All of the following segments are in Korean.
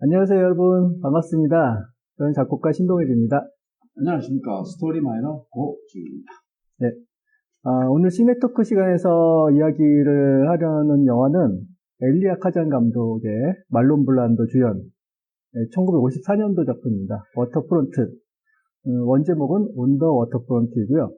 안녕하세요, 여러분. 반갑습니다. 저는 작곡가 신동일입니다. 안녕하십니까. 스토리 마이너 고주입니다. 아, 오늘 시네토크 시간에서 이야기를 하려는 영화는 엘리아 카잔 감독의 말론 블란도 주연 1954년도 작품입니다. 워터프론트 어, 원제목은 온더 워터프론트이고요.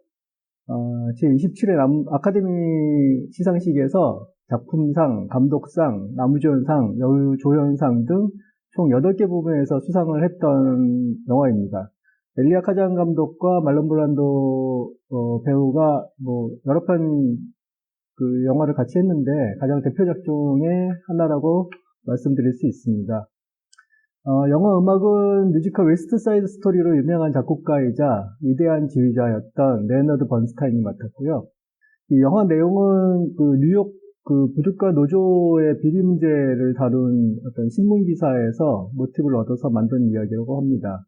어, 제27회 아카데미 시상식에서 작품상, 감독상, 나무조연상, 여우조연상 등 총 8개 부분에서 수상을 했던 영화입니다. 엘리아 카잔 감독과 말론 블란도 어, 배우가 뭐 여러 편 그 영화를 같이 했는데 가장 대표작 중에 하나라고 말씀드릴 수 있습니다. 어, 영화 음악은 뮤지컬 웨스트 사이드 스토리로 유명한 작곡가이자 위대한 지휘자였던 레너드 번스타인이 맡았고요. 이 영화 내용은 그 뉴욕 그 부두가 노조의 비리 문제를 다룬 어떤 신문 기사에서 모티브를 얻어서 만든 이야기라고 합니다.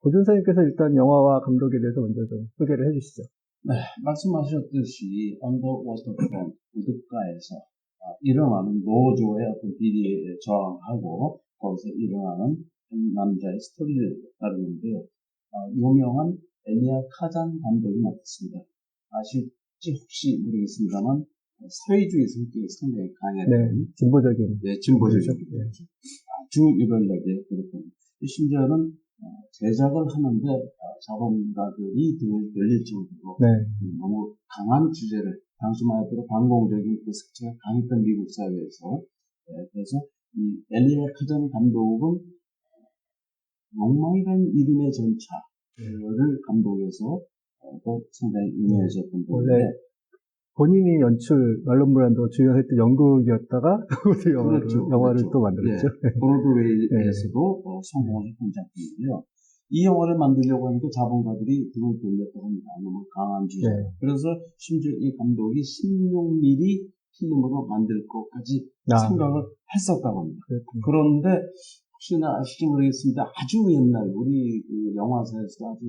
고준사님께서 일단 영화와 감독에 대해서 먼저 좀 소개를 해주시죠. 네, 말씀하셨듯이 언더 워터프론트 부둣가에서 아, 일어나는 노조의 어떤 비리에 저항하고 거기서 일어나는 한 남자의 스토리를 다루는데요. 아, 유명한 엘리아 카잔 감독이 맡았습니다. 아실지 혹시 모르겠습니다만 사회주의 성격이 상당히 강했던 네, 진보적인. 네, 진보적인 네. 아주 유별나게 그렇군. 심지어는 어, 제작을 하는데 어, 자본가들이 등을 돌릴 정도로 네, 너무 강한 주제를 당시 말대로 반공적인 그 색채가 강했던 미국 사회에서 네, 그래서 이 엘리아 카전 감독은 욕망이라는 이름의 전차를 감독해서 어, 또 상당히 유명해졌던 원래 분인데 본인이 연출, 말론 브란도 주연했던 연극이었다가 또 영화를, 그렇죠, 영화를 그렇죠. 또 만들었죠. 브로드웨이에서도 어, 성공을 했던 작품인데요. 이 영화를 만들려고 하니까 자본가들이 등을 돌렸다고 합니다. 너무 강한 주제. 네. 그래서 심지어 이 감독이 16mm 필름으로 만들 것까지 아. 생각을 했었다고 합니다. 그랬군요. 그런데 혹시나 아실지 모르겠습니다. 아주 옛날 우리 그 영화사에서 아주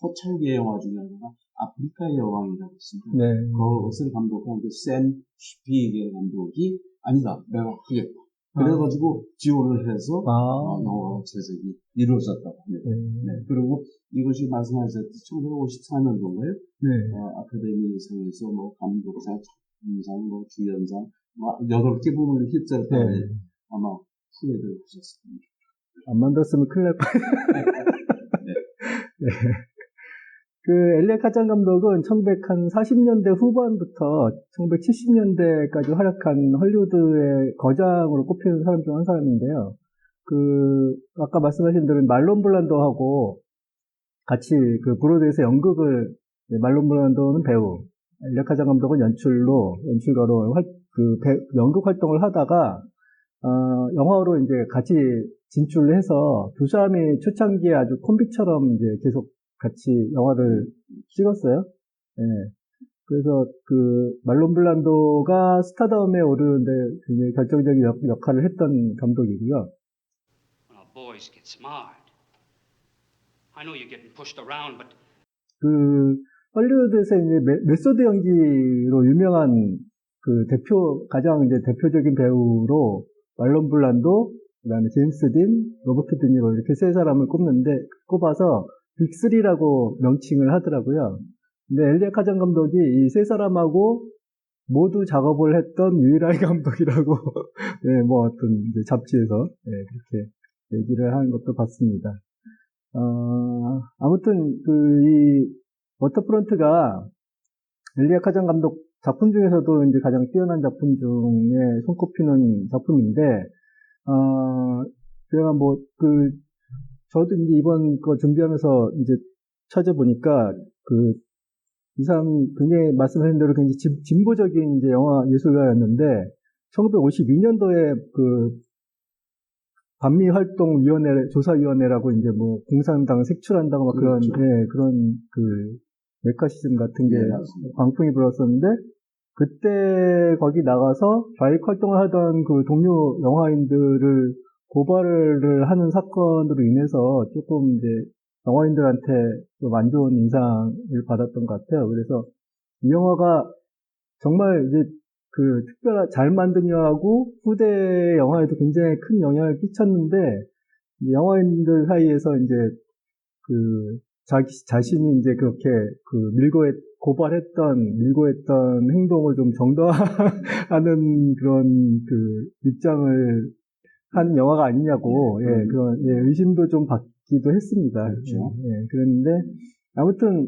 초창기의 영화 중에 하나가 아프리카의 여왕이라고 있습니다. 네, 그것을 감독한 그샘 슈피겔 감독이 아니다 내가 하겠다. 그래가지고 지원을 해서 아, 어, 영화 제작이 이루어졌다고 합니다. 네, 네, 그리고 이것이 말씀하셨듯이 1954년도에 네, 어, 아카데미상에서 뭐 감독상, 작품상, 뭐 주연상 뭐 여덟 개 부문을 휩쓸었다고 네. 아마 후회를 하셨습니다. 안 만들었으면 큰일 날 뻔. 네. 네. 그 엘리아 카잔 감독은 1940년대 후반부터 1970년대까지 활약한 헐리우드의 거장으로 꼽히는 사람 중 한 사람인데요. 그 아까 말씀하신 대로 말론 블란도하고 같이 그 브로드에서 연극을 네, 말론 블란도는 배우, 엘리아 카잔 감독은 연출로 연출가로 활, 그 배- 연극 활동을 하다가 어, 영화로 이제 같이 진출을 해서 두 사람이 초창기에 아주 콤비처럼 이제 계속 같이 영화를 찍었어요. 예. 그래서 그 말론 블란도가 스타덤에 오르는데 굉장히 결정적인 역, 역할을 했던 감독이고요. 그 헐리우드에서 이제 메, 메소드 연기로 유명한 그 대표 가장 이제 대표적인 배우로 말론 블란도, 그다음에 제임스 딘, 로버트 드니로 이렇게 세 사람을 꼽는데 꼽아서 빅3라고 명칭을 하더라고요. 근데 엘리아 카잔 감독이 이 세 사람하고 모두 작업을 했던 유일한 감독이라고 네, 뭐 어떤 잡지에서 네, 그렇게 얘기를 하는 것도 봤습니다. 어, 아무튼 그 이 워터프론트가 엘리아 카잔 감독 작품 중에서도 이제 가장 뛰어난 작품 중에 손꼽히는 작품인데 어, 제가 뭐 그 저도 이제 이번 거 준비하면서 이제 찾아보니까 그 이 사람이 굉장히 말씀하신 대로 굉장히 진- 진보적인 이제 영화 예술가였는데 1952년도에 그 반미 활동 위원회 조사 위원회라고 이제 뭐 공산당 색출한다고 막 그런 그렇죠. 예 그런 그 메카시즘 같은 게 예, 맞습니다. 광풍이 불었었는데 그때 거기 나가서 좌익 활동을 하던 그 동료 영화인들을 고발을 하는 사건으로 인해서 조금 이제 영화인들한테 좀 안 좋은 인상을 받았던 것 같아요. 그래서 이 영화가 정말 이제 그 특별한 잘 만든 영화고 후대 영화에도 굉장히 큰 영향을 끼쳤는데 이 영화인들 사이에서 이제 그 자기 자신이 이제 그렇게 그 밀고 했- 고발했던 밀고 했던 행동을 좀 정당화하는 그런 그 입장을 한 영화가 아니냐고 네, 예 그런- 그런 예, 의심도 좀 받기도 했습니다. 그렇죠. 예, 예, 그랬는데 아무튼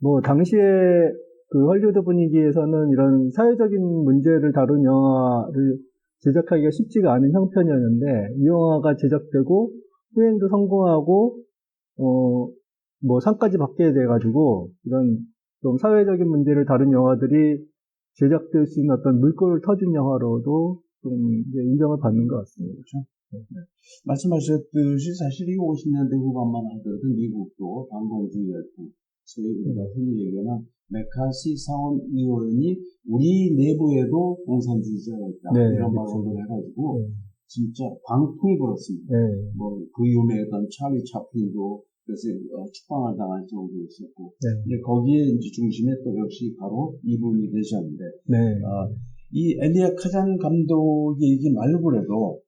뭐 당시에 그 헐리우드 분위기에서는 이런 사회적인 문제를 다룬 영화를 제작하기가 쉽지가 않은 형편이었는데 이 영화가 제작되고 후행도 성공하고 어 뭐 상까지 받게 돼가지고 이런 좀 사회적인 문제를 다룬 영화들이 제작될 수 있는 어떤 물꼬를 터준 영화로도 좀 이제 인정을 받는 것 같습니다. 말씀하셨듯이 사실 이 50년대 후반만 하더라도 미국도 반공주의였고 소위 우리가 흔히 얘기하는 메카시 상원 의원이 우리 내부에도 공산주의자가 있다 네, 이런 그렇죠. 발언을 해가지고 네. 진짜 광풍이 불었습니다. 네, 뭐그 유명했던 찰리 차플린도 그래서 어, 축방을 당할 정도였었고 네, 근데 거기에 이제 중심에 또 역시 바로 이분이 계셨는데 네, 어, 이 엘리아 카잔 감독 얘기 말고라도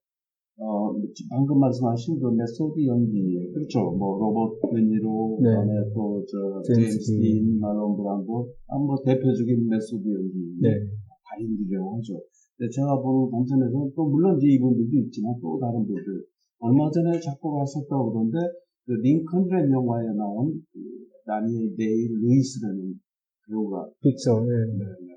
어, 방금 말씀하신 그 메소드 연기 그렇죠 뭐 로버트 드니로 네. 그다음에 또 저 제임스 제임스 딘. 딘 말론 브란도 아 뭐 대표적인 메소드 연기 네, 달인들이라고 하죠. 근데 제가 보는 동선에서는 또 물론 이제 이분들도 있지만 또 다른 분들 얼마 전에 작곡을 하셨다고 그러는데 그 링컨이라는 영화에 나온 그 다니엘 데이 루이스라는 배우가 그렇죠. 예. 네, 네.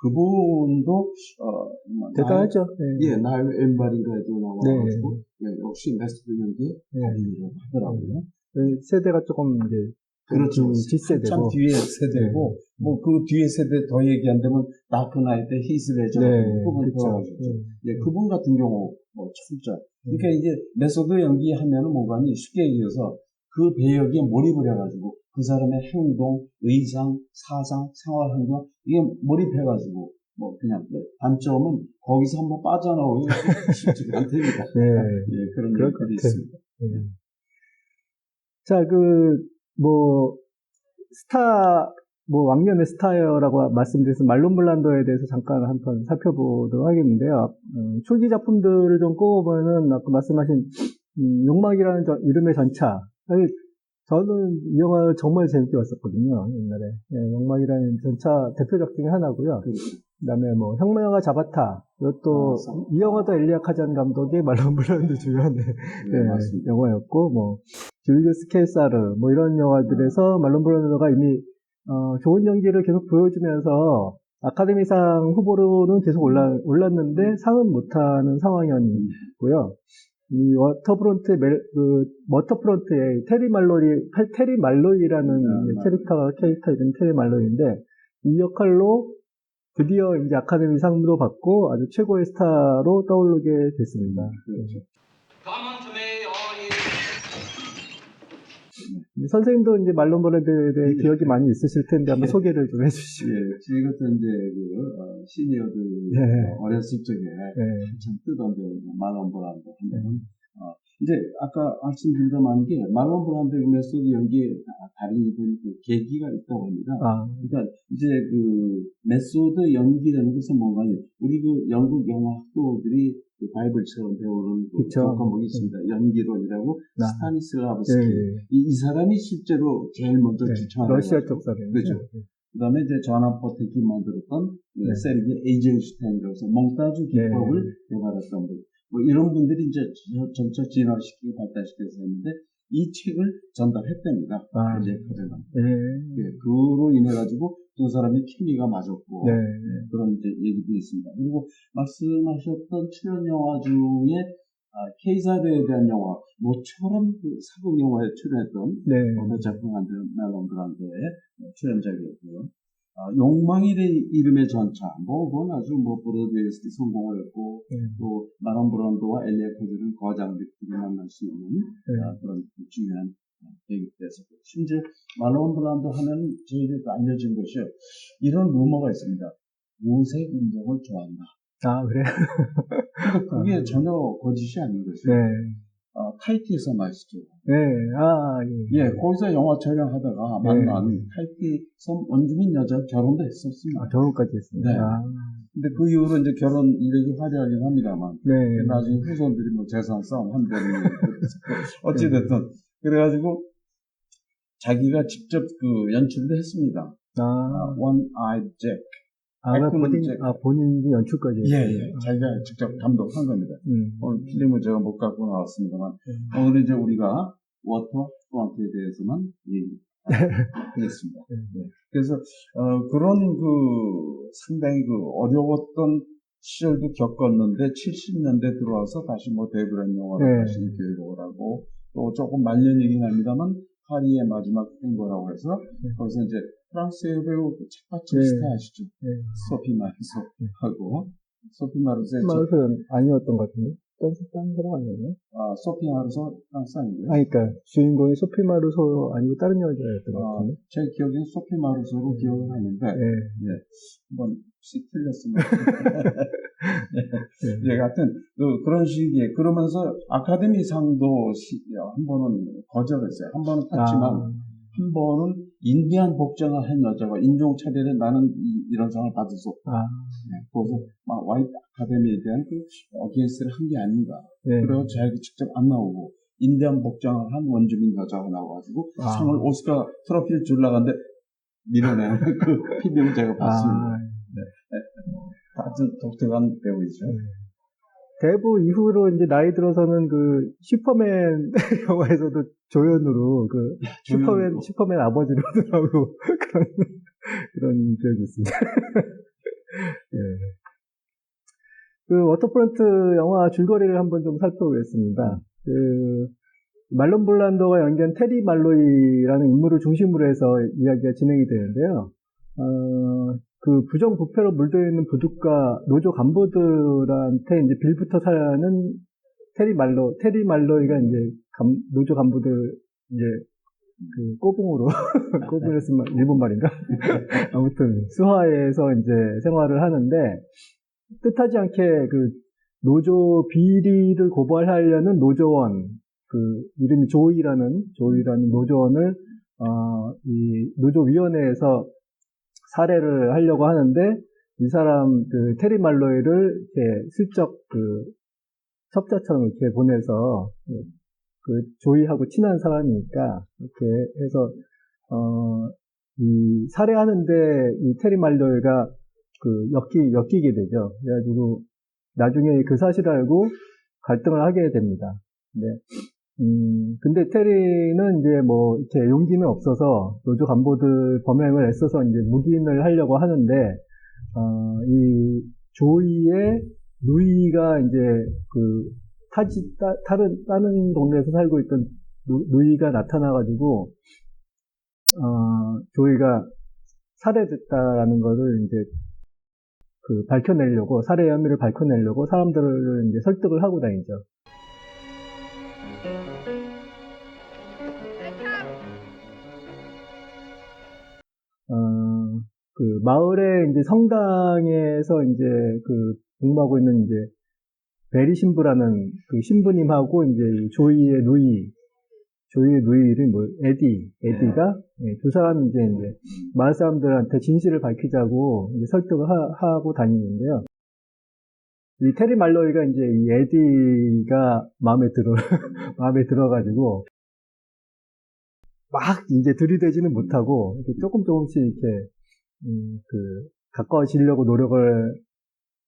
그분도 어 뭐, 대단하죠. 날- 예. 예, 날 엠바리가에도 나와가지고 예, 역시 메스드 연기 예. 달인이라고 하더라고요. 그 세대가 조금 이제 그렇죠. 그 뒷세대고 뒤에 세대고 뭐 그 뒤에 세대 더 얘기한다면 다크 나이트 히스레저 네, 그분 그렇죠. 예. 예, 그분 같은 경우 뭐 철저. 음. 그러니까 이제 메소드 연기하면은 뭐가니 쉽게 얘기해서 그 배역에 몰입을 해가지고 그 사람의 행동, 의상, 사상, 생활 환경 이게 몰입해가지고 뭐 그냥 단점은 거기서 한번 빠져나오기 쉽지가 않답니다. 네. 예, 그런 것 것들이. 있습니다. 예. 자, 그, 뭐, 스타, 뭐, 왕년의 스타여라고 말씀드려서 말론 블란도에 대해서 잠깐 한번 살펴보도록 하겠는데요. 음, 초기 작품들을 좀 꼽아보면은, 아까 말씀하신, 음, 욕망이라는 저- 이름의 전차. 사실 저는 이 영화를 정말 재밌게 봤었거든요, 옛날에. 예, 욕망이라는 전차 대표작 중에 하나고요. 그 다음에 뭐, 혁명영화 자바타. 이것도, 아, 참. 이 영화도 엘리아 카잔 감독의 말론 블란도 주연의 네, 네, 맞습니다. 영화였고, 뭐, 줄리우스 케사르, 뭐 이런 영화들에서 말론 브란도가 이미, 어, 좋은 연기를 계속 보여주면서 아카데미상 후보로는 계속 올라, 올랐는데 상은 못하는 상황이었고요. 이 워터프론트, 멜, 그, 워터프론트의 테리 말로이, 테리 말로이라는 아, 이제 맞아요. 캐릭터가, 캐릭터 이름 테리 말로이인데, 이 역할로 드디어 이제 아카데미 상도 받고 아주 최고의 스타로 떠오르게 됐습니다. 그렇죠. 선생님도 이제 말론 브랜드에 대해 기억이 많이 있으실 텐데 한번 소개를 좀 해주시죠. 예, 저희 같은 이제 그 어, 시니어들 네. 어, 어렸을 적에 네. 한참 뜨던 배우 말론 브란도 하면 어, 이제 아까 말씀드리다만 게 말론 브란드 메소드 연기에 다- 달인이 된 그 계기가 있다고 합니다. 아, 그러니까 이제 그 메소드 연기라는 것은 뭔가 우리 그 영국 영화 학도들이 그 바이블처럼 배우는 그 그쵸. 교과목이 있습니다. 연기론이라고 아. 스타니슬라브스키 예, 예. 이, 이 사람이 실제로 제일 먼저 네. 추천을 러시아 쪽 사람. 그렇죠. 그 다음에 이제 전화 포테키 만들었던 그 네. 세르기 에이젠슈타인으로서 몽타주 기법을 개발했던 분. 뭐 이런 분들이 이제 저- 점차 진화시키고 발달시켜서 했는데 이 책을 전달했답니다. 아. 이제 가져가. 예. 예, 그로 인해 가지고 두 사람이 케미가 맞았고 네. 그런 얘기도 있습니다. 그리고 말씀하셨던 출연 영화 중에 아, 케이사르에 대한 영화, 모처럼 그 사극 영화에 출연했던 네. 그 작품 한드 멜론 브란드의 출연작이었고요. 아, 욕망의 이름의 전차, 뭐, 그건 아주 뭐, 브로드웨이에서 성공을 했고, 네. 또, 마론 브란드와 엘리아 코즈는 거장들끼리 만날 수 있는 네. 아, 그런 중요한 계기가 됐었고, 심지어 마론 브란드 하면 저희들도 알려진 것이 이런 루머가 있습니다. 무색 인종을 좋아한다. 아, 그래? 근데 그게 전혀 거짓이 아닌 거죠. 네. 어, 타이티에서 마시죠. 네, 아, 예. 예, 거기서 영화 촬영하다가 네. 만난 타이티 섬 원주민 여자 결혼도 했었습니다. 아, 결혼까지 했습니다. 네. 아, 근데 그 이후로 이제 결혼 이력이 화려하긴 합니다만 네. 나중에 후손들이 뭐 재산 싸움 한다는 어찌됐든 그래가지고 자기가 직접 그 연출도 했습니다. 아, One Eyed Jack. 아, 본인, 이제- 아, 본인이 연출까지 예. 예. 자기가 직접 감독한 겁니다. 음. 오늘 필름을 제가 못 갖고 나왔습니다만 음. 오늘 이제 우리가 워터 프론트에 대해서만 얘기하겠습니다. 네. 그래서 어, 그런 그 상당히 그 어려웠던 시절도 겪었는데 70년대 들어와서 다시 뭐 데브란 영화를 네. 다시 교육을 하고 또 조금 말년이긴 합니다만 파리의 마지막 행거라고 해서 네. 거기서 이제 프랑스 배우 그 책받침 네. 스타 아시죠? 네. 소피 마르소 하고 소피 마르소의 저- 마르소는 아니었던 것 같은데? 딴, 딴 사람 아니었나요? 아, 소피 마르소 프랑스 아니고요. 아니, 그니까, 주인공이 소피 마르소 아니고 다른 여자였던 것 아, 같은데? 제 기억에는 소피 마르소로 기억을 하는데 네. 한번 혹시 틀렸으면 네. 예, 같은 그, 그런 시기에 그러면서 아카데미 상도 시- 한 번은 거절했어요. 한 번은 탔지만 아, 한 번은 인디안 복장을 한 여자가 인종 차별에 나는 이, 런 상을 받을 수 없다. 아, 네, 그래서 막 와이트 아카데미에 대한 그 어게인스를 한 게 아닌가. 네. 그래서 자기가 직접 안 나오고 인디안 복장을 한 원주민 여자가 나와가지고 아. 상을 오스카 트로피를 줄라가는데 밀어내는 그 필름을 제가 봤습니다. 아, 아주 독특한 배우이죠. 대부 이후로 이제 나이 들어서는 그 슈퍼맨 영화에서도 조연으로 그 슈퍼맨 조연으로. 슈퍼맨 아버지로 나오고 그런 그런 기억이 있습니다. 예. 그 워터프론트 영화 줄거리를 한번 좀 살펴보겠습니다. 그 말론 블란도가 연기한 테리 말로이라는 인물을 중심으로 해서 이야기가 진행이 되는데요. 어, 그 부정부패로 물들어 있는 부두가 노조 간부들한테 이제 빌부터 사는 테리 말로, 테리 말로이가 이제 감- 노조 간부들 이제 그 꼬붕으로, 쓰면 일본 말인가? 아무튼 수하에서 이제 생활을 하는데 뜻하지 않게 그 노조 비리를 고발하려는 노조원, 그 이름이 조이라는, 조이라는 노조원을 어, 이 노조위원회에서 살해를 하려고 하는데 이 사람 그 테리 말로이를 이렇게 슬쩍 그 첩자처럼 이렇게 보내서 그 조이하고 친한 사람이니까 이렇게 해서 어 이 살해하는데 이 테리 말로이가 그 엮이 엮이게 되죠. 그래가지고 나중에 그 사실을 알고 갈등을 하게 됩니다. 근데 음, 근데 테리는 이제 뭐, 이렇게 용기는 없어서 노조 간부들 범행을 애써서 이제 묵인을 하려고 하는데, 어, 이 조이의 누이가 이제 그 타지, 따, 다른, 다른 동네에서 살고 있던 누, 누이가 나타나가지고, 어, 조이가 살해됐다라는 거를 이제 그 밝혀내려고, 살해 혐의를 밝혀내려고 사람들을 이제 설득을 하고 다니죠. 그 마을의 이제 성당에서 이제 그 공부하고 있는 이제 베리 신부라는 그 신부님하고 이제 이 조이의 누이, 조이의 누이 이름이 뭐 에디, 에디가 예, 두 사람이 이제 이제 마을 사람들한테 진실을 밝히자고 이제 설득을 하, 고 다니는데요. 이 테리 말로이가 이제 이 에디가 마음에 들어 마음에 들어가지고 막 이제 들이대지는 못하고 조금 조금씩 이렇게 음, 그 가까워지려고 노력을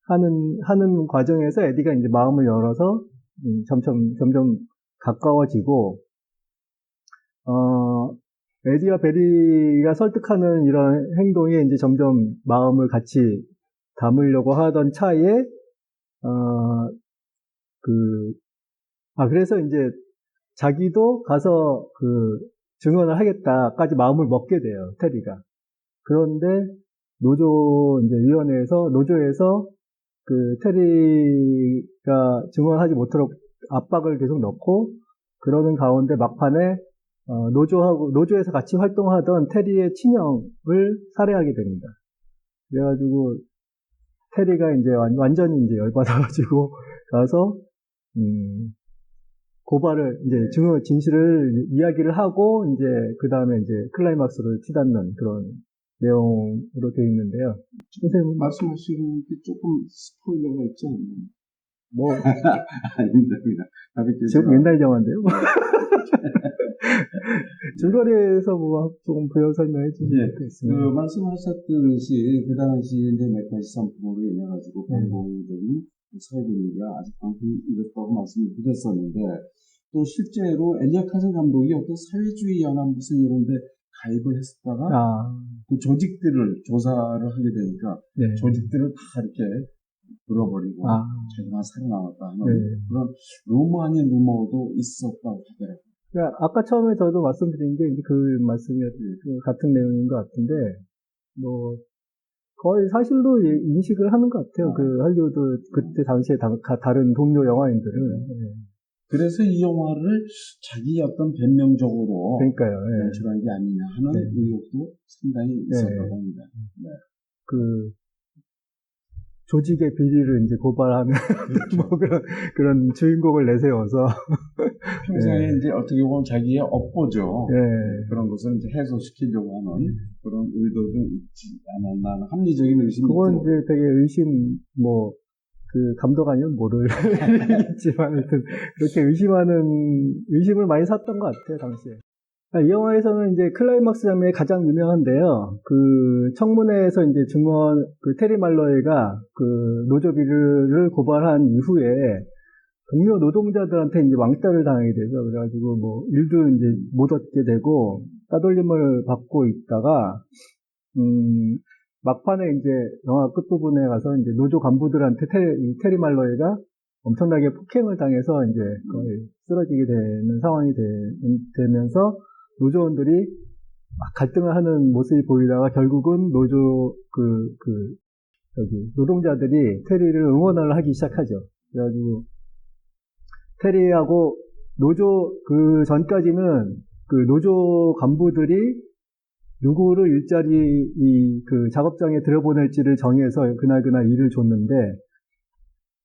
하는 하는 과정에서 에디가 이제 마음을 열어서 음, 점점 점점 가까워지고 어 에디와 베리가 설득하는 이런 행동이 이제 점점 마음을 같이 담으려고 하던 차에 어, 그, 아, 그래서 이제 자기도 가서 그 증언을 하겠다까지 마음을 먹게 돼요, 테리가. 그런데 노조 이제 위원회에서, 노조에서 그 테리가 증언하지 못하도록 압박을 계속 넣고, 그러는 가운데 막판에 어, 노조하고, 노조에서 같이 활동하던 테리의 친형을 살해하게 됩니다. 그래가지고, 테리가 이제 완, 전히 이제 열받아가지고 가서 음, 고발을 이제 증거 진실을 이야기를 하고 이제 그 다음에 이제 클라이막스를 치닫는 그런 내용으로 되어 있는데요. 선생님 말씀하시는 게 조금 스포일러가 있지 않나요? 뭐 아닙니다. 지금 옛날 영화인데요. 줄거리에서 뭐 조금 부연 설명해 주실 예, 수 그. 말씀하셨듯이 그 당시 이제 메카시 산품으로 인해 가지고 네. 분위기가 아주 방금 이렇다고 말씀을 드렸었는데 또 실제로 엘리아 카zen 감독이 어떤 사회주의 연합 무슨 이런데 가입을 했었다가 아, 그 조직들을 조사를 하게 되니까 네. 조직들을 다 이렇게 불어버리고 아, 자기만 살아남았다 하는 네. 그런 루머 아닌 루머도 있었다고 하더라고요. 그러니까 아까 처음에 저도 말씀드린 게 그 말씀이 그 같은 내용인 것 같은데, 뭐, 거의 사실로 예- 인식을 하는 것 같아요. 아. 그 할리우드 그때 당시에 다, 가- 다른 동료 영화인들은. 예. 그래서 이 영화를 자기 어떤 변명적으로 그러니까요. 예. 연출한 게 아니냐 하는 네. 의혹도 상당히 있었다고 합니다. 그, 조직의 비리를 이제 고발하는 뭐 그런, 그런 주인공을 내세워서, 평소에 네. 이제 어떻게 보면 자기의 업보죠. 예. 그런 것을 이제 해소시키려고 하는 그런 의도도 있지 않았나 합리적인 의심이 그건 들어요. 이제 되게 의심, 뭐, 그 감독 아니면 모르겠지만, 하여튼, 그렇게 의심하는, 의심을 많이 샀던 것 같아요, 당시에. 아, 이 영화에서는 이제 클라이막스 장면이 가장 유명한데요. 그 청문회에서 이제 증언, 그 테리 말러이가 그 노조비를 고발한 이후에 동료 노동자들한테 이제 왕따를 당하게 되죠. 그래가지고 뭐 일도 이제 못 얻게 되고 따돌림을 받고 있다가 음 막판에 이제 영화 끝부분에 가서 이제 노조 간부들한테 테리, 이 테리 말러이가 엄청나게 폭행을 당해서 이제 거의 쓰러지게 되는 상황이 되, 면서 노조원들이 막 갈등을 하는 모습이 보이다가 결국은 노조 그, 그, 저기, 노동자들이 테리를 응원을 하기 시작하죠. 그래가지고, 테리하고 노조, 그 전까지는 그 노조 간부들이 누구를 일자리, 이, 그 작업장에 들여보낼지를 정해서 그날 그날 일을 줬는데,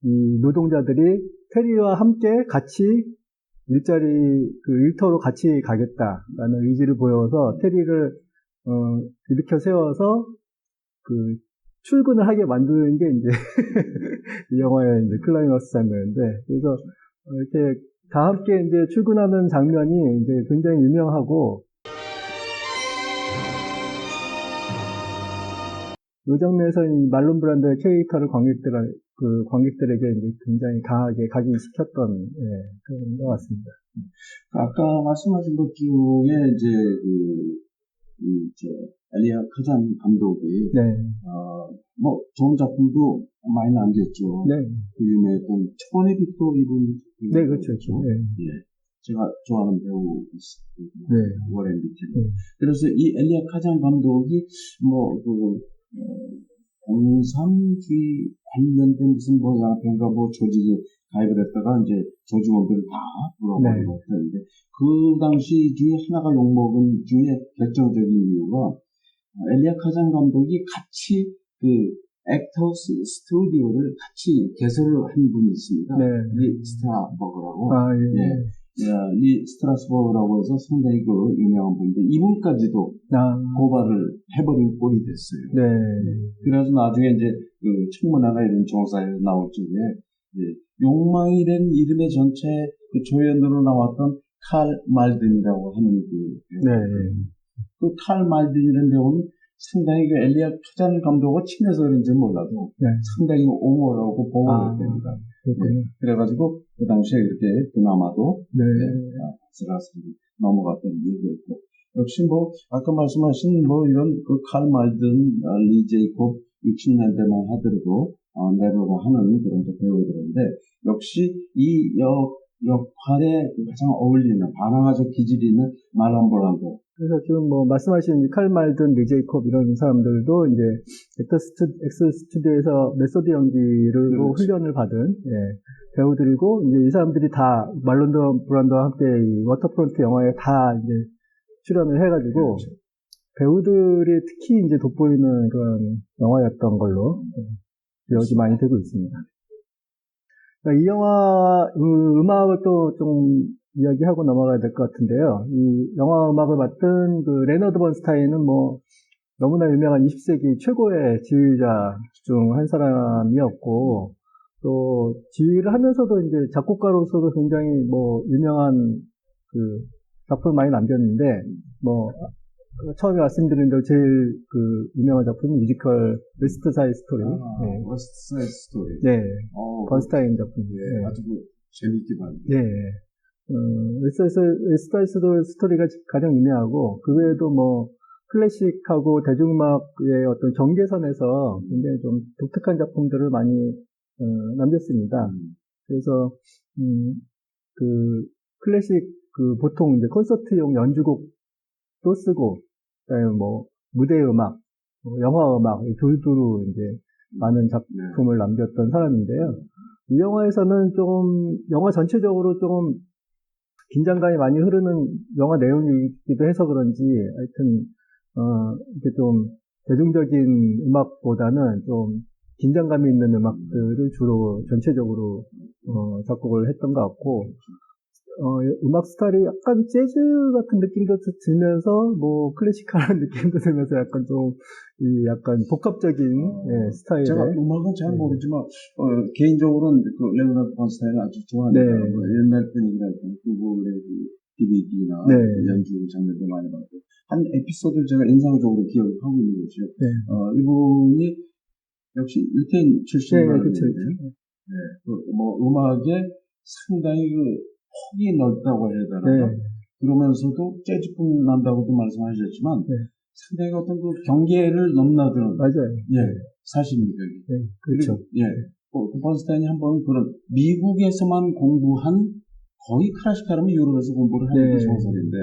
이 노동자들이 테리와 함께 같이 일자리, 그 일터로 같이 가겠다라는 의지를 보여서 테리를, 어, 일으켜 세워서 그 출근을 하게 만드는 게 이제 이 영화의 이제 클라이막스 장면인데, 그래서 이렇게 다 함께 이제 출근하는 장면이 이제 굉장히 유명하고, 이 장면에서 이 말론 브란드의 캐릭터를 관객들, 그 관객들에게 이제 굉장히 강하게 각인시켰던, 예, 그런 것 같습니다. 아까 말씀하신 것 중에 이제 그, 이, 저, 엘리아 카잔 감독이, 네, 어, 뭐, 좋은 작품도 많이 남겼죠. 네, 그 유명했던 천의 빛도 입은. 네, 그렇죠, 그렇죠. 네, 예. 제가 좋아하는 배우. 네. 워렌 비티. 네. 그래서 이 엘리아 카잔 감독이 뭐, 그, 어, 공산주의 관련된 무슨 뭐 연합회인가 뭐 조직에 가입을 했다가 이제 조직원들을 다 네. 물어버리고 했는데 그 당시 중에 하나가 욕먹은 중에 결정적인 이유가 어, 엘리아 카잔 감독이 같이 그 액터스 스튜디오를 같이 개설을 한 분이 있습니다. 네. 리 스트라버그라고. 아, 예. 예. 예, 리 스트라스버그라고 해서 상당히 그 유명한 분인데 이분까지도 아, 고발을 해버린 꼴이 됐어요. 네. 그래서 나중에 이제 그 청문회나 이런 조사에 나올 적에 이제 욕망이라는 이름의 전체 그 조연으로 나왔던 칼 말든이라고 하는 그. 네. 그칼 말든이라는 배우는 상당히 그 엘리아 투잔 감독과 친해서 그런지 몰라도 네. 상당히 옹호하고 보호를 아. 됩니다. 그렇군요. 그래가지고 그 당시에 이렇게 그나마도 네. 아슬아슬 넘어갔던 이유가 있고 역시 뭐 아까 말씀하신 뭐 이런 그칼 말든 어, 리 제이콥 60년대만 하더라도 어, 내려가 하는 그런 저 배우들인데 역시 이 역, 역할에 가장 어울리는 반항아적 기질이 있는 말론 브란도 그래서 지금 뭐 말씀하신 칼 말든 리제이콥 이런 사람들도 이제 엑스 스튜디오에서 메소드 연기를 로 그렇지. 훈련을 받은 예, 배우들이고 이제 이 사람들이 다 말론 브란드와 함께 이 워터프론트 영화에 다 이제 출연을 해가지고 그렇죠. 배우들이 특히 이제 돋보이는 그런 영화였던 걸로 예, 기억이 많이 되고 있습니다. 그러니까 이 영화 음, 음악을 또 좀 이야기하고 넘어가야 될 것 같은데요. 이 영화 음악을 맡은 그 레너드 번스타인은 뭐 너무나 유명한 20세기 최고의 지휘자 중 한 사람이었고 또 지휘를 하면서도 이제 작곡가로서도 굉장히 뭐 유명한 그 작품을 많이 남겼는데 뭐 처음에 말씀드린 대로 제일 그 유명한 작품이 뮤지컬 웨스트 사이드 스토리. 아, 네. 워스트 사이드 스토리. 네. 어, 번스타인 작품. 예, 아주 그 재밌게 봤는데. 예. 어, 웨스트 사이드 스토리가 가장 유명하고 그 외에도 뭐 클래식하고 대중음악의 어떤 경계선에서 굉장히 좀 독특한 작품들을 많이 어, 남겼습니다. 음. 그래서 음, 그 클래식 그 보통 이제 콘서트용 연주곡도 쓰고 그다음에 뭐 무대 음악, 뭐 영화 음악 이 둘두루 이제 많은 네. 작품을 남겼던 사람인데요. 이 영화에서는 좀 영화 전체적으로 좀 긴장감이 많이 흐르는 영화 내용이기도 해서 그런지 하여튼 어 이렇게 좀 대중적인 음악보다는 좀 긴장감이 있는 음악들을 주로 전체적으로 어, 작곡을 했던 것 같고 어, 음악 스타일이 약간 재즈 같은 느낌도 들면서 뭐 클래식한 느낌도 들면서 약간 좀 이 약간 복합적인 예, 스타일의 제가 음악은 잘 네. 모르지만 어, 개인적으로는 그 레오나르드 번스타인을 아주 좋아합니다. 네. 뭐 옛날 그분의 그 DVD나 네. 연주 장면도 많이 봤고 한 에피소드를 제가 인상적으로 기억하고 있는 것이요. 네. 어, 이분이 역시 유태인 출신인 네, 네, 그쵸, 네. 그, 뭐 음악에 상당히 그 폭이 넓다고 해야 되나 네. 그러면서도 재즈뿐 난다고도 말씀하셨지만 네. 상당히 어떤 그 경계를 넘나드는 맞아요. 예 사실입니다. 네, 그렇죠. 그리고, 예. 어, 번스타인이 한번 그런 미국에서만 공부한 거의 클래식하면 유럽에서 공부를 하는 네. 게 정설인데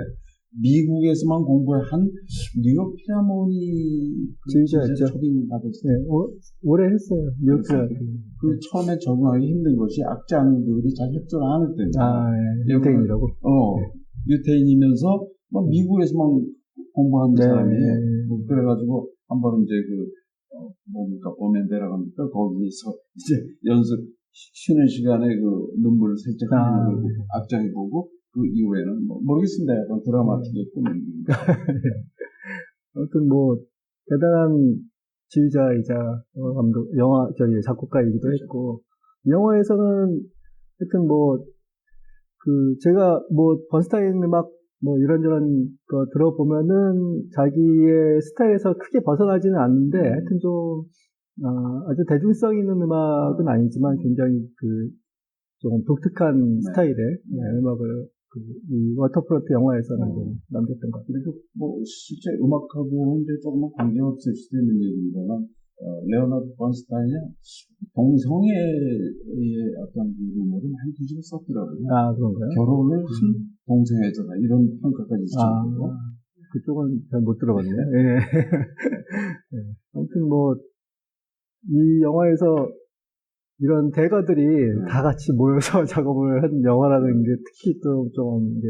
미국에서만 공부한 뉴욕 필하모니 그 지휘자였죠. 지휘자 초빙 받았을 때 네, 오, 오래 했어요. 뉴욕스라. 그 처음에 적응하기 힘든 것이 악장들이 잘 협조를 안할 때입니다. 아, 예, 유태인이라고. 어, 유태인이면서 뭐 미국에서만 공부한 네. 사람이 뭐 그래가지고 한번 이제 그 어, 뭡니까 보면대라 합니까 거기서 이제 연습 쉬- 쉬는 시간에 그 눈물을 살짝 아. 흘리는 걸 악장이 보고 그 이후에는 뭐 모르겠습니다. 약간 드라마틱에 꾸민 아무튼 뭐, 대단한 지휘자이자, 영화 감독, 영화, 저기, 작곡가이기도 그렇죠. 했고, 이 영화에서는, 하여튼 뭐, 그, 제가 뭐, 번스타인 음악, 뭐, 이런저런 거 들어보면은, 자기의 스타일에서 크게 벗어나지는 않는데, 하여튼 좀, 아, 아주 대중성 있는 음악은 아니지만, 굉장히 그, 좀 독특한 스타일의 네, 음악을, 그, 이 워터프론트 영화에서는 어. 좀 남겼던 것 같아요. 그리고 뭐 실제 음악하고는 이제 조금은 관계없을 수도 있는 얘기입니다만 어, 레오나르드 번스타인이 동성애의 어떤 그 루머를 많이 뒤집어 썼더라고요. 아, 그런가요? 결혼을 한 동성애자다 이런 평가까지 아, 있었고 그쪽은 잘 못 들어봤네. 예. 예. 아무튼 뭐, 이 영화에서 이런 대가들이 네. 다 같이 모여서 작업을 한 영화라는 게 특히 또 좀 이제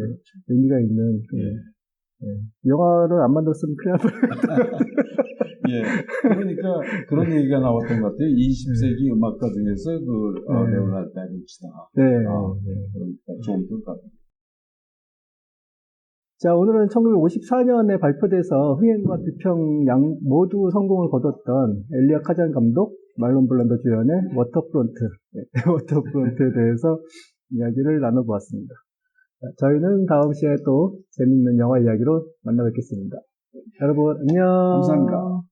의미가 있는. 그, 예. 이 영화를 안 만들었으면 큰일 날 뻔. 예, 그러니까 그런 얘기가 나왔던 것 같아요. 20세기 음악가 중에서 그 어, 네. 레오나르드 다빈치다. 네. 아, 네. 그러니까 좀 들까. 자, 오늘은 1954년에 발표돼서 흥행과 비평 양 모두 성공을 거뒀던 엘리아 카잔 감독, 말론 블란더 주연의 워터프론트, 네, 워터프론트에 대해서 이야기를 나눠보았습니다. 자, 저희는 다음 시간에 또 재밌는 영화 이야기로 만나 뵙겠습니다. 여러분, 안녕. 감사합니다.